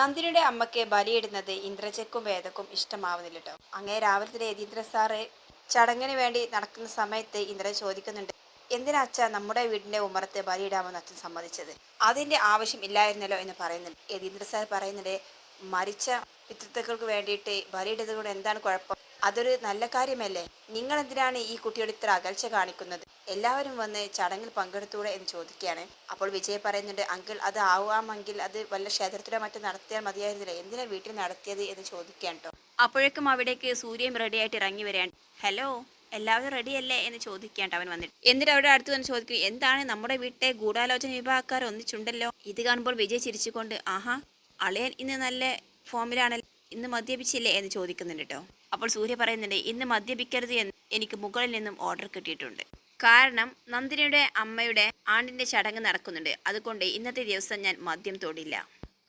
നന്ദിനിയുടെ അമ്മയ്ക്ക് ബലിയിടുന്നത് ഇന്ദ്രജക്കും വേദക്കും ഇഷ്ടമാവുന്നില്ല കേട്ടോ അങ്ങനെ രാവിലെ യതീന്ദ്ര സാറ് ചടങ്ങിന് വേണ്ടി നടക്കുന്ന സമയത്ത് ഇന്ദ്രൻ ചോദിക്കുന്നുണ്ട് എന്തിനാ അച്ഛ നമ്മുടെ വീടിന്റെ ഉമ്മറത്ത് ബലിയിടാമെന്ന് അച്ഛൻ സമ്മതിച്ചത്? അതിന്റെ ആവശ്യം ഇല്ലായിരുന്നല്ലോ എന്ന് പറയുന്നുണ്ട് യതീന്ദ്ര സാർ പറയുന്നുണ്ട് മരിച്ച പിതൃത്വക്കൾക്ക് വേണ്ടിയിട്ട് ബലിയിടുന്നത് കൊണ്ട് എന്താണ് കുഴപ്പം? അതൊരു നല്ല കാര്യമല്ലേ? നിങ്ങൾ എന്തിനാണ് ഈ കുട്ടിയോട് ഇത്ര അകൽച്ച കാണിക്കുന്നത്? എല്ലാവരും വന്ന് ചടങ്ങിൽ പങ്കെടുത്തൂടെ എന്ന് ചോദിക്കുകയാണ്. അപ്പോൾ വിജയ് പറയുന്നുണ്ട് അങ്കിൾ അത് ആവാമെങ്കിൽ അത് വല്ല ക്ഷേത്രത്തിലോ മറ്റോ നടത്തിയാൽ മതിയായിരുന്നില്ല? എന്തിനാ വീട്ടിൽ നടത്തിയത്? എന്ന് ചോദിക്കുകയാണ് കേട്ടോ. അപ്പോഴേക്കും അവിടേക്ക് സൂര്യൻ റെഡിയായിട്ട് ഇറങ്ങി വരികയാണ്. ഹലോ എല്ലാവരും റെഡിയല്ലേ? എന്ന് ചോദിക്കാണ്ട് അവൻ വന്നിട്ട്. എന്നിട്ട് അവിടെ അടുത്ത് വന്ന് ചോദിക്കും എന്താണ് നമ്മുടെ വീട്ടിലെ ഗൂഢാലോചന വിഭാഗക്കാർ ഒന്നിച്ചുണ്ടല്ലോ? ഇത് കാണുമ്പോൾ വിജയ് ചിരിച്ചുകൊണ്ട് ആഹാ അളിയൻ ഇന്ന് നല്ല ഫോമിലാണല്ലോ ഇന്ന് മദ്യപിച്ചില്ലേ? എന്ന് ചോദിക്കുന്നുണ്ട് കേട്ടോ. അപ്പോൾ സൂര്യ പറയുന്നുണ്ട് ഇന്ന് മദ്യപിക്കരുത് എന്ന് എനിക്ക് മുകളിൽ നിന്നും ഓർഡർ കിട്ടിയിട്ടുണ്ട്. കാരണം നന്ദിനിയുടെ അമ്മയുടെ ആണ്ടിന്റെ ചടങ്ങ് നടക്കുന്നുണ്ട്. അതുകൊണ്ട് ഇന്നത്തെ ദിവസം ഞാൻ മദ്യം തൊടില്ല.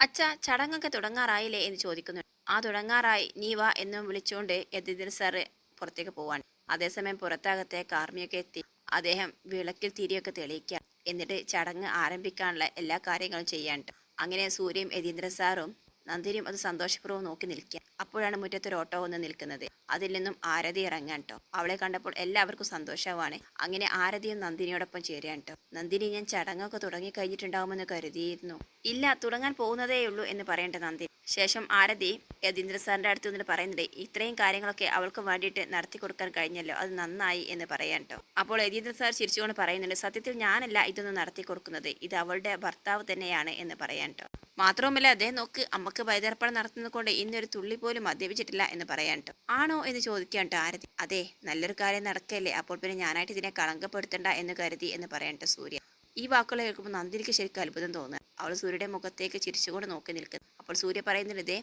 അച്ഛ ചടങ്ങൊക്കെ തുടങ്ങാറായില്ലേ എന്ന് ചോദിക്കുന്നു. ആ തുടങ്ങാറായി നീ വാ എന്നും വിളിച്ചുകൊണ്ട് യതീന്ദ്ര സാറ് പുറത്തേക്ക് പോവാണ്. അതേസമയം പുറത്താകത്തെ കാർമിയൊക്കെ എത്തി. അദ്ദേഹം വിളക്കിൽ തിരിയൊക്കെ തെളിയിക്കുക എന്നിട്ട് ചടങ്ങ് ആരംഭിക്കാനുള്ള എല്ലാ കാര്യങ്ങളും ചെയ്യാനുണ്ട്. അങ്ങനെ സൂര്യയും യതീന്ദ്ര സാറും നന്ദിനിയും അത് സന്തോഷപൂർവം നോക്കി നിൽക്കുക അപ്പോഴാണ് മുറ്റത്തൊരു ഓട്ടോ വന്ന് നിൽക്കുന്നത്. അതിൽ നിന്നും ആരതി ഇറങ്ങാൻ കേട്ടോ അവളെ കണ്ടപ്പോൾ എല്ലാവർക്കും സന്തോഷമാണ്. അങ്ങനെ ആരതിയും നന്ദിനിയോടൊപ്പം ചേരാൻ കേട്ടോ നന്ദിനി ഞാൻ ചടങ്ങൊക്കെ തുടങ്ങി കഴിഞ്ഞിട്ടുണ്ടാവുമെന്ന് കരുതിയിരുന്നു. ഇല്ല തുടങ്ങാൻ പോകുന്നതേ ഉള്ളൂ എന്ന് പറയേണ്ട നന്ദിനി ശേഷം ആരതി യതീന്ദ്ര സാറിന്റെ അടുത്ത് നിന്ന് പറയുന്നുണ്ട് ഇത്രയും കാര്യങ്ങളൊക്കെ അവൾക്ക് വേണ്ടിയിട്ട് നടത്തി കൊടുക്കാൻ കഴിഞ്ഞല്ലോ അത് നന്നായി എന്ന് പറയാൻ കേട്ടോ അപ്പോൾ യതീന്ദ്ര സാർ ചിരിച്ചുകൊണ്ട് പറയുന്നുണ്ട് സത്യത്തിൽ ഞാനല്ല ഇതൊന്നും നടത്തി കൊടുക്കുന്നത് ഇത് അവളുടെ ഭർത്താവ് തന്നെയാണ് എന്ന് പറയാൻ കേട്ടോ മാത്രവുമല്ല അദ്ദേഹം നോക്ക് അമ്മയ്ക്ക് വൈദർപ്പണം നടത്തുന്നത് കൊണ്ട് ഇന്നൊരു തുള്ളി പോലും മദ്യപിച്ചിട്ടില്ല എന്ന് പറയാൻ കേട്ടോ ആണോ എന്ന് ചോദിക്കാൻ ട്ടോ ആരതി. അതെ നല്ലൊരു കാര്യം നടക്കല്ലേ അപ്പോൾ പിന്നെ ഞാനായിട്ട് ഇതിനെ കളങ്കപ്പെടുത്തണ്ട എന്ന് കരുതി എന്ന് പറയാൻ ട്ടോ സൂര്യ. ഈ വാക്കുകൾ കേൾക്കുമ്പോൾ നന്ദിനിക്ക് ശരിക്കും അത്ഭുതം തോന്നുക അവൾ സൂര്യയുടെ മുഖത്തേക്ക് ചിരിച്ചുകൊണ്ട് നോക്കി നിൽക്കുന്നു. അപ്പോൾ സൂര്യ പറയുന്നുണ്ട് ഇതേ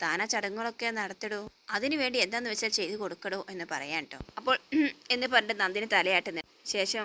താനാ ചടങ്ങുകളൊക്കെ നടത്തിടോ. അതിനു വേണ്ടി എന്താന്ന് വെച്ചാൽ ചെയ്തു കൊടുക്കടോ എന്ന് പറയാൻ കേട്ടോ അപ്പോൾ എന്ന് പറഞ്ഞിട്ട് നന്ദിനി തലയാട്ടുന്നു. ശേഷം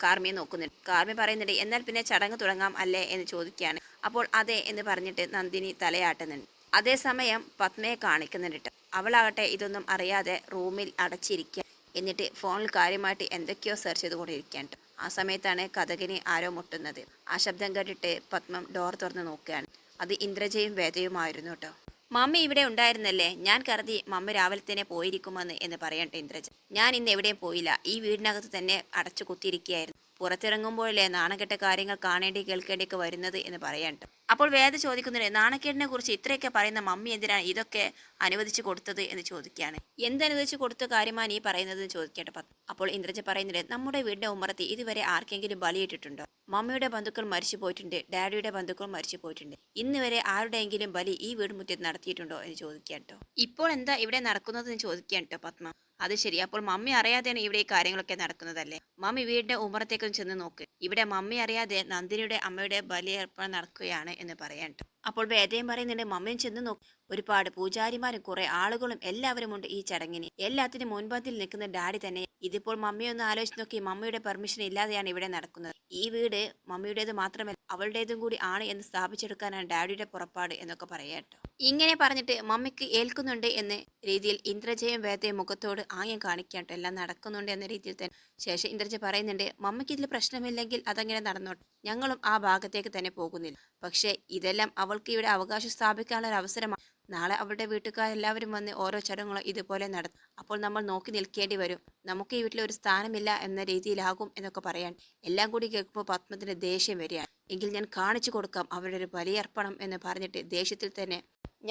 കാർമിയെ നോക്കുന്നുണ്ട്. കാർമി പറയുന്നുണ്ട് എന്നാൽ പിന്നെ ചടങ്ങ് തുടങ്ങാം അല്ലേ? എന്ന് ചോദിക്കുകയാണ്. അപ്പോൾ അതെ എന്ന് പറഞ്ഞിട്ട് നന്ദിനി തലയാട്ടുന്നുണ്ട്. അതേസമയം പത്മയെ കാണിക്കുന്നുണ്ട് ട്ടോ. അവളാകട്ടെ ഇതൊന്നും അറിയാതെ റൂമിൽ അടച്ചിരിക്കുക എന്നിട്ട് ഫോണിൽ കാര്യമായിട്ട് എന്തൊക്കെയോ സെർച്ച് ചെയ്തുകൊണ്ടിരിക്കാൻ. ആ സമയത്താണ് കഥകിനി ആരോ മുട്ടുന്നത്. ആ ശബ്ദം കേട്ടിട്ട് പത്മം ഡോർ തുറന്ന് നോക്കുകയാണ്. അത് ഇന്ദ്രജയും വേദയുമായിരുന്നു കേട്ടോ. മമ്മ ഇവിടെ ഉണ്ടായിരുന്നല്ലേ? ഞാൻ കരുതി മമ്മ രാവിലെ തന്നെ പോയിരിക്കുമെന്ന് എന്ന് പറയട്ടെ ഇന്ദ്രജ. ഞാൻ ഇന്ന് എവിടെയും പോയില്ല. ഈ വീടിനകത്ത് തന്നെ അടച്ചു കുത്തിയിരിക്കുകയായിരുന്നു. പുറത്തിറങ്ങുമ്പോഴല്ലേ നാണകെട്ട കാര്യങ്ങൾ കാണേണ്ടി കേൾക്കേണ്ടിയൊക്കെ വരുന്നത് എന്ന് പറയട്ടെ. അപ്പോൾ വേദ ചോദിക്കുന്നുണ്ട് നാണക്കേടിനെ കുറിച്ച് ഇത്രയൊക്കെ പറയുന്ന മമ്മി എന്തിനാണ് ഇതൊക്കെ അനുവദിച്ചു കൊടുത്തത്? എന്ന് ചോദിക്കുകയാണ്. എന്തനുവദിച്ചു കൊടുത്ത കാര്യമാണ് ഈ പറയുന്നത്? എന്ന് ചോദിക്കട്ടെ. അപ്പോൾ ഇന്ദ്രജ പറയുന്നുണ്ട് നമ്മുടെ വീടിന്റെ ഉമ്മറത്ത് ഇതുവരെ ആർക്കെങ്കിലും ബലിയിട്ടിട്ടുണ്ടോ? മമ്മിയുടെ ബന്ധുക്കൾ മരിച്ചു പോയിട്ടുണ്ട് ഡാഡിയുടെ ബന്ധുക്കൾ മരിച്ചു പോയിട്ടുണ്ട്. ഇന്ന് വരെ ആരുടെയെങ്കിലും ബലി ഈ വീട് മുറ്റത്ത് നടത്തിയിട്ടുണ്ടോ എന്ന് ചോദിക്കാൻ ഇപ്പോൾ എന്താ ഇവിടെ നടക്കുന്നത് എന്ന് കേട്ടോ പത്മ. അത് ശരി. അപ്പോൾ മമ്മി അറിയാതെയാണ് ഇവിടെ ഈ കാര്യങ്ങളൊക്കെ നടക്കുന്നതല്ലേ? മമ്മി വീടിന്റെ ഉമ്മറത്തേക്കും ചെന്ന് നോക്ക്. ഇവിടെ മമ്മി അറിയാതെ നന്ദിനിയുടെ അമ്മയുടെ ബലിയർപ്പണം നടക്കുകയാണ് എന്ന് പറയാൻ ട്ടോ. അപ്പോൾ വേദയും പറയുന്നുണ്ട് മമ്മയും ചെന്ന് നോക്കും. ഒരുപാട് പൂജാരിമാരും കുറെ ആളുകളും എല്ലാവരും ഉണ്ട് ഈ ചടങ്ങിന്. എല്ലാത്തിനും മുൻപന്തിൽ നിൽക്കുന്ന ഡാഡി തന്നെ. ഇതിപ്പോൾ മമ്മിയൊന്ന് ആലോചിച്ച് നോക്കി. മമ്മിയുടെ പെർമിഷൻ ഇല്ലാതെയാണ് ഇവിടെ നടക്കുന്നത്. ഈ വീട് മമ്മിയുടേത് മാത്രമല്ല അവളുടേതും കൂടി ആണ് എന്ന് സ്ഥാപിച്ചെടുക്കാനാണ് ഡാഡിയുടെ പുറപ്പാട് എന്നൊക്കെ പറയാട്ടോ ഇങ്ങനെ പറഞ്ഞിട്ട് മമ്മിക്ക് ഏൽക്കുന്നുണ്ട് എന്ന രീതിയിൽ ഇന്ദ്രജയും വേദയും മുഖത്തോട് ആംഗ്യം കാണിക്കാട്ടോ എല്ലാം നടക്കുന്നുണ്ട് എന്ന രീതിയിൽ തന്നെ. ശേഷം ഇന്ദ്രജ പറയുന്നുണ്ട് മമ്മിക്ക് ഇതിൽ പ്രശ്നമില്ലെങ്കിൽ അതങ്ങനെ നടന്നോട്ടെ. ഞങ്ങളും ആ ഭാഗത്തേക്ക് തന്നെ പോകുന്നില്ല. പക്ഷേ ഇതെല്ലാം അവൾക്ക് ഇവിടെ അവകാശം സ്ഥാപിക്കാനുള്ള ഒരു അവസരമാണ് നാളെ അവളുടെ വീട്ടുകാരെല്ലാവരും വന്ന് ഓരോ ചടങ്ങുകളും ഇതുപോലെ നടത്തും. അപ്പോൾ നമ്മൾ നോക്കി നിൽക്കേണ്ടി വരും. നമുക്ക് ഈ വീട്ടിൽ ഒരു സ്ഥാനമില്ല എന്ന രീതിയിലാകും എന്നൊക്കെ പറയാൻ. എല്ലാം കൂടി കേൾക്കുമ്പോൾ പത്മത്തിന് ദേഷ്യം വരികയാണ് എങ്കിൽ ഞാൻ കാണിച്ചു കൊടുക്കാം അവരുടെ ഒരു ബലിയർപ്പണം എന്ന് പറഞ്ഞിട്ട് ദേഷ്യത്തിൽ തന്നെ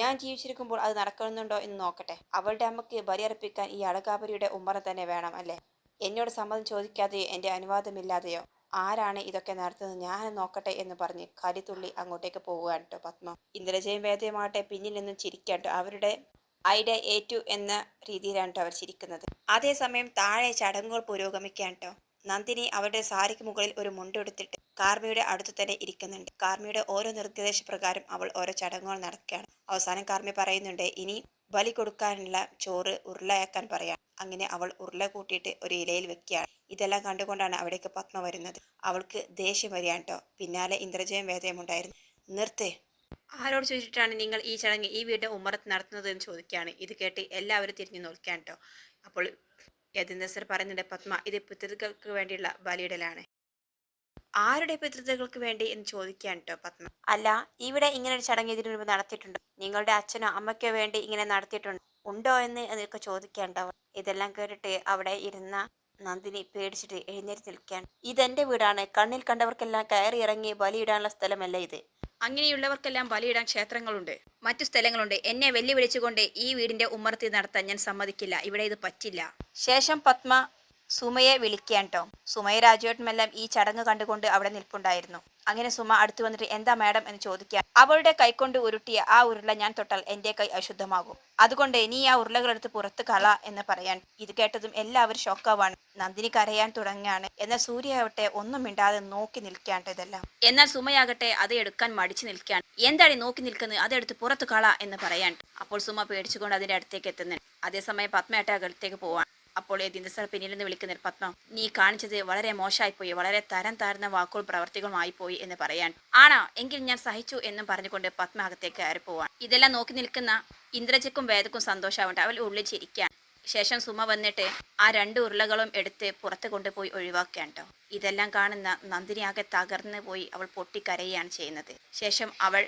ഞാൻ ജീവിച്ചിരിക്കുമ്പോൾ അത് നടക്കുന്നുണ്ടോ എന്ന് നോക്കട്ടെ. അവളുടെ അമ്മയ്ക്ക് ബലിയർപ്പിക്കാൻ ഈ അടകാപുരിയുടെ ഉമ്മറ തന്നെ വേണം അല്ലേ? എന്നോട് സമ്മതം ചോദിക്കാതെയോ? എന്റെ അനുവാദമില്ലാതെയോ? ആരാണ് ഇതൊക്കെ നടത്തുന്നത്? ഞാൻ നോക്കട്ടെ എന്ന് പറഞ്ഞ് കരിത്തുള്ളി അങ്ങോട്ടേക്ക് പോവുകയാണ് കേട്ടോ പത്മ. ഇന്ദ്രജയും വേദയുമാട്ടെ പിന്നിൽ നിന്നും ചിരിക്കാട്ടോ അവരുടെ ഐഡിയ ഏറ്റു എന്ന രീതിയിലാണ് അവർ ചിരിക്കുന്നത്. അതേസമയം താഴെ ചടങ്ങുകൾ പുരോഗമിക്കാൻ നന്ദിനി അവരുടെ സാരിക്ക് മുകളിൽ ഒരു മുണ്ടെടുത്തിട്ട് കാർമിയുടെ അടുത്ത് തന്നെ ഇരിക്കുന്നുണ്ട്. കാർമിയുടെ ഓരോ നിർദ്ദേശപ്രകാരം അവൾ ഓരോ ചടങ്ങുകൾ നടക്കുകയാണ്. അവസാനം കാർമി പറയുന്നുണ്ട് ഇനി ബലി കൊടുക്കാനുള്ള ചോറ് ഉരുളയാക്കാൻ പറയാം അങ്ങനെ അവൾ ഉരുള കൂട്ടിയിട്ട് ഒരു ഇലയിൽ വെക്കുകയാണ്. ഇതെല്ലാം കണ്ടുകൊണ്ടാണ് അവിടേക്ക് പത്മ വരുന്നത്. അവൾക്ക് ദേഷ്യം വരികയാണ് കേട്ടോ പിന്നാലെ ഇന്ദ്രജയം വേദയും ഉണ്ടായിരുന്നു. നിർത്തേ. ആരോട് ചോദിച്ചിട്ടാണ് നിങ്ങൾ ഈ ചടങ്ങ് ഈ വീടിന്റെ ഉമ്മറത്ത് നടത്തുന്നത് എന്ന് ചോദിക്കുകയാണ്. ഇത് കേട്ട് എല്ലാവരും തിരിഞ്ഞു നോക്കാൻ കേട്ടോ അപ്പോൾ യതീന്ദ്ര സർ പറയുന്നുണ്ട് പത്മ ഇത് പിതൃകൾക്ക് വേണ്ടിയുള്ള ബലിയിടലാണ്. ആരുടെ പിതൃതകൾക്ക് വേണ്ടി എന്ന് ചോദിക്കാൻ കേട്ടോ പത്മ. അല്ല ഇവിടെ ഇങ്ങനെ ഒരു ചടങ്ങ് ഇതിനു മുൻപ് നടത്തിയിട്ടുണ്ട്. നിങ്ങളുടെ അച്ഛനോ അമ്മയ്ക്കോ വേണ്ടി ഇങ്ങനെ നടത്തിയിട്ടുണ്ട്. ഉണ്ടോ എന്ന് എന്നൊക്കെ ചോദിക്കാണ്ടാവും ഇതെല്ലാം കേട്ടിട്ട് അവിടെ ഇരുന്ന നന്ദിനി പേടിച്ചിട്ട് എഴുന്നേറ്റ് നിൽക്കാൻ ഇതെന്റെ വീടാണ്. കണ്ണിൽ കണ്ടവർക്കെല്ലാം കയറി ഇറങ്ങി ബലിയിടാനുള്ള സ്ഥലമല്ല ഇത്. അങ്ങനെയുള്ളവർക്കെല്ലാം ബലിയിടാൻ ക്ഷേത്രങ്ങളുണ്ട്. മറ്റു സ്ഥലങ്ങളുണ്ട്. എന്നെ വെല്ലുവിളിച്ചുകൊണ്ട് ഈ വീടിന്റെ ഉമ്മർത്തി നടത്താൻ ഞാൻ സമ്മതിക്കില്ല. ഇവിടെ ഇത് പറ്റില്ല. ശേഷം പത്മ സുമയെ വിളിക്കാൻ ട്ടോ. സുമയെ രാജുവേട്ടുമെല്ലാം ഈ ചടങ്ങ് കണ്ടുകൊണ്ട് അവിടെ നിൽപ്പുണ്ടായിരുന്നു. അങ്ങനെ സുമ അടുത്തു വന്നിട്ട് എന്താ മാഡം എന്ന് ചോദിക്കുക അവളുടെ കൈകൊണ്ട് ഉരുട്ടിയ ആ ഉരുള ഞാൻ തൊട്ടാൽ എന്റെ കൈ അശുദ്ധമാകും. അതുകൊണ്ട് നീ ആ ഉരുളകളെടുത്ത് പുറത്ത് കള എന്ന് പറയാൻ ഇത് കേട്ടതും എല്ലാവരും ഷോക്കാവാണ്. നന്ദിനി കരയാൻ തുടങ്ങിയാണ് എന്നാൽ സൂര്യയാവട്ടെ ഒന്നും മിണ്ടാതെ നോക്കി നിൽക്കാണ്ട് ഇതെല്ലാം. എന്നാൽ സുമയാകട്ടെ അത് എടുക്കാൻ മടിച്ചു നിൽക്കാൻ. എന്താണ് നോക്കി നിൽക്കുന്നത്? അതെടുത്ത് പുറത്ത് കള എന്ന് പറയാൻ അപ്പോൾ സുമ പേടിച്ചുകൊണ്ട് അതിന്റെ അടുത്തേക്ക് എത്തുന്നു അതേസമയം പത്മയായിട്ട് അകലത്തേക്ക് പോവാൻ അപ്പോൾ യതീന്ദ്ര സാർ പിന്നിൽ നിന്ന് വിളിക്കുന്ന പത്മ നീ കാണിച്ചത് വളരെ മോശമായിപ്പോയി വളരെ തരം താഴ്ന്ന വാക്കുകൾ പ്രവർത്തികളുമായി പോയി എന്ന് പറയാൻ. ആണോ? എങ്കിൽ ഞാൻ സഹിച്ചു എന്നും പറഞ്ഞുകൊണ്ട് പത്മ അകത്തേക്ക് പോവാൻ ഇതെല്ലാം നോക്കി നിൽക്കുന്ന ഇന്ദ്രജക്കും വേദക്കും സന്തോഷാവട്ടെ അവൾ ഉള്ളിൽ ചിരിക്കാൻ. ശേഷം സുമ വന്നിട്ട് ആ രണ്ട് ഉരുളകളും എടുത്ത് പുറത്ത് കൊണ്ടുപോയി ഒഴിവാക്കാൻ കേട്ടോ ഇതെല്ലാം കാണുന്ന നന്ദിനി ആകെ തകർന്നു പോയി അവൾ പൊട്ടിക്കരയുകയാണ് ചെയ്യുന്നത്. ശേഷം അവൾ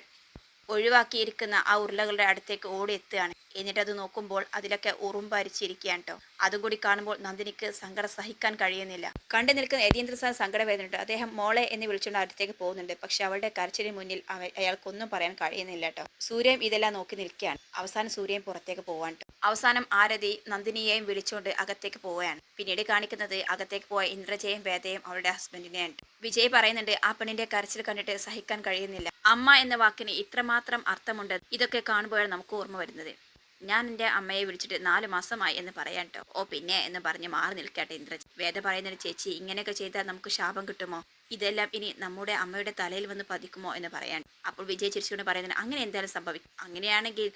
ഒഴിവാക്കിയിരിക്കുന്ന ആ ഉരുളകളുടെ അടുത്തേക്ക് ഓടിയെത്തുകയാണ് എന്നിട്ട് അത് നോക്കുമ്പോൾ അതിലൊക്കെ ഉറുമ്പരിച്ചിരിക്കുകയാണ് കേട്ടോ അതും കൂടി കാണുമ്പോൾ നന്ദിനിക്ക് സങ്കടം സഹിക്കാൻ കഴിയുന്നില്ല. കണ്ടു നിൽക്കുന്ന യതീന്ദ്ര സാർ സങ്കടം വരുന്നുണ്ട് അദ്ദേഹം മോളെ എന്ന് വിളിച്ചുകൊണ്ട് അടുത്തേക്ക് പോകുന്നുണ്ട്. പക്ഷെ അവളുടെ കരച്ചിലിന് മുന്നിൽ അയാൾക്കൊന്നും പറയാൻ കഴിയുന്നില്ല കേട്ടോ സൂര്യൻ ഇതെല്ലാം നോക്കി നിൽക്കുകയാണ്. അവസാനം സൂര്യൻ പുറത്തേക്ക് പോവാൻ അവസാനം ആരതി നന്ദിനിയെയും വിളിച്ചുകൊണ്ട് അകത്തേക്ക് പോവുകയാണ്. പിന്നീട് കാണിക്കുന്നത് അകത്തേക്ക് പോയ ഇന്ദ്രജയും വേദയും അവളുടെ ഹസ്ബൻഡിനെയാണ് വിജയ് പറയുന്നുണ്ട് ആ പെണ്ണിന്റെ കരച്ചിൽ കണ്ടിട്ട് സഹിക്കാൻ കഴിയുന്നില്ല. അമ്മ എന്ന വാക്കിന് ഇത്രമാത്രം അർത്ഥമുണ്ട്. ഇതൊക്കെ കാണുമ്പോഴാണ് നമുക്ക് ഓർമ്മ വരുന്നത്. ഞാൻ എന്റെ അമ്മയെ വിളിച്ചിട്ട് നാല് മാസമായി എന്ന് പറയാൻ കേട്ടോ ഓ പിന്നെ എന്ന് പറഞ്ഞ് മാറി നിൽക്കട്ടെ ഇന്ദ്രൻ. വേദ പറയുന്നൊരു ചേച്ചി ഇങ്ങനെയൊക്കെ ചെയ്താൽ നമുക്ക് ശാപം കിട്ടുമോ? ഇതെല്ലാം ഇനി നമ്മുടെ അമ്മയുടെ തലയിൽ വന്ന് പതിക്കുമോ എന്ന് പറയാൻ. അപ്പോൾ വിജയ് ചിരിച്ചുകൊണ്ട് പറയുന്നത് അങ്ങനെ എന്തായാലും സംഭവിക്കും. അങ്ങനെയാണെങ്കിൽ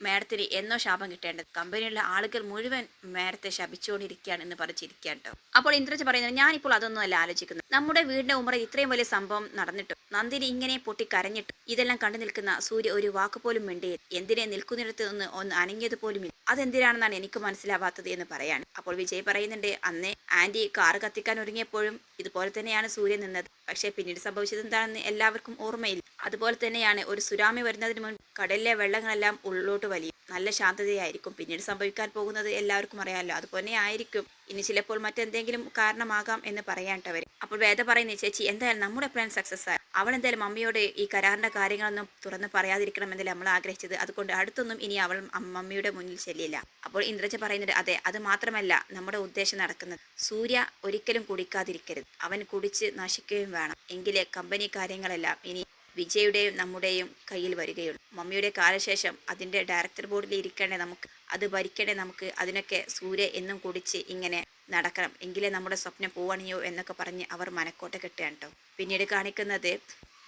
മാഡത്തിന് എന്നോ ശാപം കിട്ടേണ്ടത്? കമ്പനിയിലുള്ള ആളുകൾ മുഴുവൻ മാഡത്തെ ശപിച്ചുകൊണ്ടിരിക്കുകയാണ് എന്ന് പറഞ്ഞിരിക്കുകയാണ് കേട്ടോ. അപ്പോൾ ഇന്ദ്രജ പറയുന്നത് ഞാനിപ്പോൾ അതൊന്നും അല്ല ആലോചിക്കുന്നു നമ്മുടെ വീടിന്റെ ഉമ്മറ ഇത്രയും വലിയ സംഭവം നടന്നിട്ടും നന്ദിനി ഇങ്ങനെ പൊട്ടി കരഞ്ഞിട്ട് ഇതെല്ലാം കണ്ടു നിൽക്കുന്ന സൂര്യ ഒരു വാക്ക് പോലും മിണ്ടിയത് എന്തിനെ നിൽക്കുന്നിടത്ത് നിന്ന് ഒന്ന് അനങ്ങിയത് പോലും ഇല്ല. അതെന്തിനാണെന്നാണ് എനിക്ക് മനസ്സിലാവാത്തത് എന്ന് പറയാണ്. അപ്പോൾ വിജയ് പറയുന്നുണ്ട് അന്നേ ആന്റി കാറ് കത്തിക്കാൻ ഒരുങ്ങിയപ്പോഴും ഇതുപോലെ തന്നെയാണ് സൂര്യ നിന്നത്. പക്ഷേ പിന്നീട് സംഭവിച്ചത് എന്താണെന്ന് എല്ലാവർക്കും ഓർമ്മയില്ല. അതുപോലെ തന്നെയാണ് ഒരു സുരാമി വരുന്നതിന് മുൻപ് കടലിലെ വെള്ളങ്ങളെല്ലാം ഉള്ളിലോട്ട് വലിയും. നല്ല ശാന്തതയായിരിക്കും. പിന്നീട് സംഭവിക്കാൻ പോകുന്നത് എല്ലാവർക്കും അറിയാമല്ലോ അതുപോലെ ആയിരിക്കും. ഇനി ചിലപ്പോൾ മറ്റെന്തെങ്കിലും കാരണമാകാം എന്ന് പറയാട്ടവർ അപ്പോൾ വേദ പറയുന്ന ചേച്ചി എന്തായാലും നമ്മുടെ പ്ലാൻ സക്സസ് ആയി. അവൾ എന്തായാലും മമ്മിയോട് ഈ കരാറിന്റെ കാര്യങ്ങളൊന്നും തുറന്ന് പറയാതിരിക്കണമെന്നല്ലേ നമ്മൾ ആഗ്രഹിച്ചത്. അതുകൊണ്ട് അടുത്തൊന്നും ഇനി അവൾ മമ്മിയുടെ മുന്നിൽ ചെല്ലില്ല. അപ്പോൾ ഇന്ദ്രജ പറയുന്നത് അതെ അത് മാത്രമല്ല. നമ്മുടെ ഉദ്ദേശം നടക്കുന്നത്. സൂര്യ ഒരിക്കലും കുടിക്കാതിരിക്കരുത്. അവൻ കുടിച്ച് നശിക്കുകയും വേണം. എങ്കിലേ കമ്പനി കാര്യങ്ങളെല്ലാം ഇനി വിജയുടെയും നമ്മുടെയും കയ്യിൽ വരികയുള്ളൂ. മമ്മിയുടെ കാലശേഷം അതിന്റെ ഡയറക്ടർ ബോർഡിൽ ഇരിക്കണേ നമുക്ക് അത് ഭരിക്കേണ്ടേ നമുക്ക് അതിനൊക്കെ സൂര്യ എന്നും കുടിച്ച് ഇങ്ങനെ നടക്കണം. എങ്കിലേ നമ്മുടെ സ്വപ്നം പോവണിയോ എന്നൊക്കെ പറഞ്ഞ് അവർ മനക്കോട്ട കെട്ടുകയാണ് കേട്ടോ പിന്നീട് കാണിക്കുന്നത്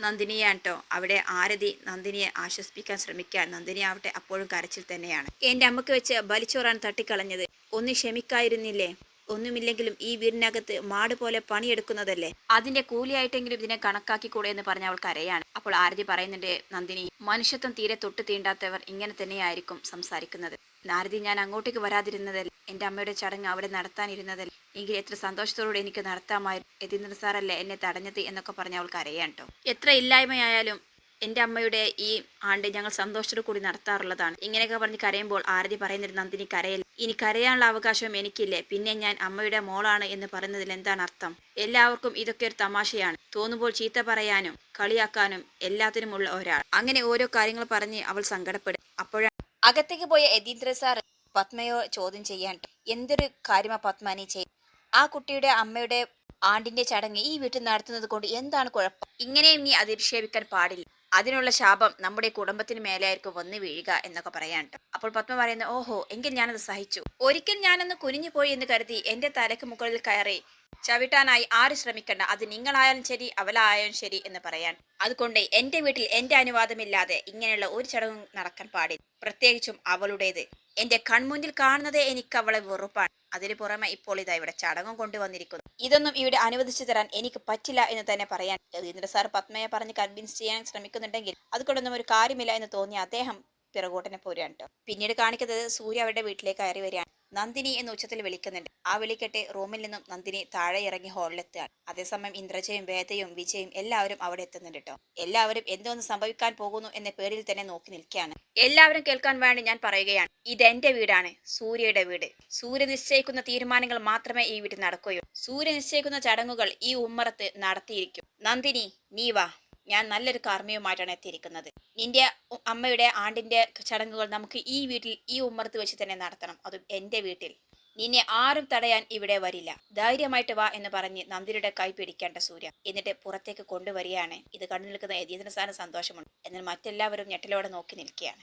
നന്ദിനിയാണ് കേട്ടോ അവിടെ ആരതി നന്ദിനിയെ ആശ്വസിപ്പിക്കാൻ ശ്രമിക്കാൻ നന്ദിനി ആവട്ടെ അപ്പോഴും കരച്ചിൽ തന്നെയാണ്. എന്റെ അമ്മയ്ക്ക് വെച്ച് ബലിച്ചോറാണ് തട്ടിക്കളഞ്ഞത്. ഒന്ന് ക്ഷമിക്കായിരുന്നില്ലേ? ഒന്നുമില്ലെങ്കിലും ഈ വീടിനകത്ത് മാട് പോലെ പണിയെടുക്കുന്നതല്ലേ? അതിന്റെ കൂലിയായിട്ടെങ്കിലും ഇതിനെ കണക്കാക്കി കണക്കാക്കിക്കൂടെ എന്ന് പറഞ്ഞ അവൾ കരയാണ് അപ്പോൾ ആരതി പറയുന്നുണ്ട് നന്ദിനി മനുഷ്യത്വം തീരെ തൊട്ട് തീണ്ടാത്തവർ ഇങ്ങനെ തന്നെയായിരിക്കും സംസാരിക്കുന്നത്. നാരദി ഞാൻ അങ്ങോട്ടേക്ക് വരാതിരുന്നതല്ല? എന്റെ അമ്മയുടെ ചടങ്ങ് അവിടെ നടത്താനിരുന്നതല്ല? എങ്കിൽ എത്ര സന്തോഷത്തോടെ എനിക്ക് നടത്താമായിരുന്നു. യതീന്ദ്ര സാറല്ലേ എന്നെ തടഞ്ഞത്? എന്നൊക്കെ പറഞ്ഞ അവൾക്ക് അറിയാം കേട്ടോ എത്ര ഇല്ലായ്മയായാലും എന്റെ അമ്മയുടെ ഈ ആണ്ട് ഞങ്ങൾ സന്തോഷത്തോടു കൂടി നടത്താറുള്ളതാണ്. ഇങ്ങനെയൊക്കെ പറഞ്ഞ് കരയുമ്പോൾ ആരതി പറയുന്നൊരു നന്ദിനി കരയില്ല. ഇനി കരയാനുള്ള അവകാശം എനിക്കില്ലേ? പിന്നെ ഞാൻ അമ്മയുടെ മോളാണ് എന്ന് പറയുന്നതിൽ എന്താണ് അർത്ഥം? എല്ലാവർക്കും ഇതൊക്കെ ഒരു തമാശയാണ്. തോന്നുമ്പോൾ ചീത്ത പറയാനും കളിയാക്കാനും എല്ലാത്തിനുമുള്ള ഒരാൾ. അങ്ങനെ ഓരോ കാര്യങ്ങൾ പറഞ്ഞ് അവൾ സങ്കടപ്പെടും. അപ്പോഴാണ് അകത്തേക്ക് പോയ യതീന്ദ്ര സാർ പത്മയോ ചോദ്യം ചെയ്യാൻ. എന്തൊരു കാര്യമാ പത്മ നീ ചെയ്യ ആ കുട്ടിയുടെ അമ്മയുടെ ആണ്ടിന്റെ ചടങ്ങ് ഈ വീട്ടിൽ നടത്തുന്നത് കൊണ്ട് എന്താണ് കുഴപ്പം? ഇങ്ങനെയും നീ അധിക്ഷേപിക്കാൻ പാടില്ല. അതിനുള്ള ശാപം നമ്മുടെ കുടുംബത്തിന് മേലായിരിക്കും വന്ന് വീഴുക എന്നൊക്കെ പറയാൻ അപ്പോൾ പത്മ പറയുന്നത് ഓഹോ എങ്കിൽ ഞാനത് സഹിച്ചു. ഒരിക്കൽ ഞാനൊന്ന് കുനിഞ്ഞു പോയി എന്ന് കരുതി എന്റെ തലക്ക് മുകളിൽ കയറി ചവിട്ടാനായി ആര് ശ്രമിക്കണ്ട. അത് നിങ്ങളായാലും ശരി അവളായാലും ശരി എന്ന് പറയാൻ. അതുകൊണ്ട് എന്റെ വീട്ടിൽ എന്റെ അനുവാദമില്ലാതെ ഇങ്ങനെയുള്ള ഒരു ചടങ്ങും നടക്കാൻ പാടില്ല. പ്രത്യേകിച്ചും അവളുടേത്. എന്റെ കൺമുന്നിൽ കാണുന്നതേ എനിക്ക് അവളെ വെറുപ്പാണ്. അതിനു പുറമെ ഇപ്പോൾ ഇതാ ഇവിടെ ചടങ്ങും കൊണ്ടുവന്നിരിക്കുന്നു. ഇതൊന്നും ഇവിടെ അനുവദിച്ചു തരാൻ എനിക്ക് പറ്റില്ല എന്ന് തന്നെ പറയാൻ രവീന്ദ്ര സാർ പത്മയെ പറഞ്ഞ് കൺവിൻസ് ചെയ്യാൻ ശ്രമിക്കുന്നുണ്ടെങ്കിൽ അതുകൊണ്ടൊന്നും ഒരു കാര്യമില്ല എന്ന് തോന്നിയ അദ്ദേഹം പിറകോട്ടനെ പോരുകയാണ് പിന്നീട് കാണിക്കുന്നത് സൂര്യ അവരുടെ വീട്ടിലേക്ക് കയറി വരികയാണ്. നന്ദിനി എന്ന ഉച്ചത്തിൽ വിളിക്കുന്നുണ്ട്. ആ വിളിക്കട്ടെ റൂമിൽ നിന്നും നന്ദിനി താഴെ ഇറങ്ങി ഹാളിലെത്തുകയാണ് അതേസമയം ഇന്ദ്രജയും വേദയും വിജയും എല്ലാവരും അവിടെ എത്തുന്നുണ്ട് കേട്ടോ എല്ലാവരും എന്തോന്ന് സംഭവിക്കാൻ പോകുന്നു എന്ന പേരിൽ തന്നെ നോക്കി നിൽക്കുകയാണ്. എല്ലാവരും കേൾക്കാൻ വേണ്ടി ഞാൻ പറയുകയാണ്. ഇതെന്റെ വീടാണ് സൂര്യയുടെ വീട്. സൂര്യ നിശ്ചയിക്കുന്ന തീരുമാനങ്ങൾ മാത്രമേ ഈ വീട്ടിൽ നടക്കുകയുള്ളൂ. സൂര്യ നിശ്ചയിക്കുന്ന ചടങ്ങുകൾ ഈ ഉമ്മറത്ത് നടത്തിയിരിക്കും. നന്ദിനി നീ വാ. ഞാൻ നല്ലൊരു കാർമ്മികമായിട്ടാണ് എത്തിയിരിക്കുന്നത്. നിന്റെ അമ്മയുടെ ആണ്ടിന്റെ ചടങ്ങുകൾ നമുക്ക് ഈ വീട്ടിൽ ഈ ഉമ്മറത്ത് വെച്ച് തന്നെ നടത്തണം. അതും എന്റെ വീട്ടിൽ. നിന്നെ ആരും തടയാൻ ഇവിടെ വരില്ല. ധൈര്യമായിട്ട് വാ എന്ന് പറഞ്ഞ് നന്ദിനിയുടെ കൈ പിടിക്കേണ്ട സൂര്യ എന്നിട്ട് പുറത്തേക്ക് കൊണ്ടുവരികയാണ്. ഇത് കണ്ടു നിൽക്കുന്ന യതീന്ദ്ര സാറിന് സന്തോഷമുണ്ട്. എന്നാൽ മറ്റെല്ലാവരും ഞെട്ടലോടെ നോക്കി നിൽക്കുകയാണ്.